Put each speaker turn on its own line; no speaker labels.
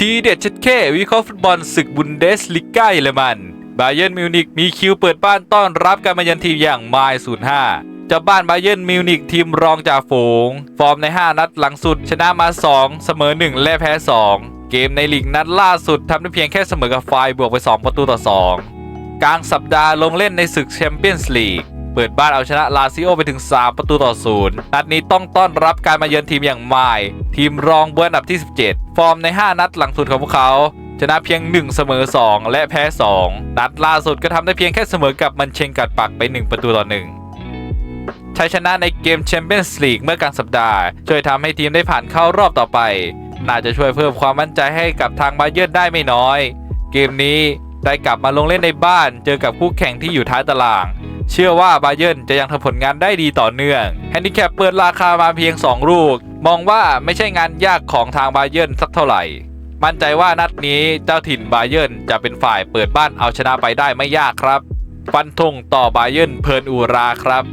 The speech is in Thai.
ทีเด็ดชัดแค่วิเคราะห์ฟุตบอลศึกบุนเดสลิก้าเยอรมันบาเยิร์นมิวนิกมีคิวเปิดบ้านต้อนรับการมาเยือนทีมอย่างไมล์05เจ้าบ้านบาเยิร์นมิวนิกทีมรองจากฝูง ฟอร์มใน 5 นัดหลังสุด ชนะมา 2 เสมอ 1 และแพ้ 2 เกมในลีกนัดล่าสุดทำได้เพียงแค่เสมอกับไฟบวกไป 2 ประตูต่อ 2 กลางสัปดาห์ลงเล่นในศึกแชมเปี้ยนส์ลีก เปิดบ้านเอาชนะลาซิโอไปถึง 3 ประตูต่อศูนย์นัดนี้ต้องต้อนรับการมาเยือนทีมอย่างไมล์ทีมรองเบอร์อันดับที่ 17 ฟอร์มใน 5 นัดหลังสุดของพวกเขาชนะเพียง 1 เสมอ 2 และแพ้ 2 นัดล่าสุดก็ทำได้เพียงแค่เสมอกับมันเชงกัดปักไป 1 ประตูต่อ 1 ชัยชนะในเกมแชมเปี้ยนส์ลีกเมื่อกลางสัปดาห์ ช่วยทำให้ทีมได้ผ่านเข้ารอบต่อไป น่าจะช่วยเพิ่มความมั่นใจให้กับทางบาเยิร์นได้ไม่น้อย เกมนี้ได้กลับมาลงเล่นในบ้าน เจอกับคู่แข่งที่อยู่ท้ายตาราง เชื่อว่าบาเยิร์นจะยังทำผลงานได้ดีต่อเนื่องแฮนดิแคปเปิดราคามาเพียง 2 ลูก มองว่าไม่ใช่งานยากของทางบาเยิร์นสักเท่าไหร่ มั่นใจว่านัดนี้เจ้าถิ่นบาเยิร์นจะเป็นฝ่ายเปิดบ้านเอาชนะไปได้ไม่ยากครับ ฟันธงต่อบาเยิร์นเพลินอูราครับ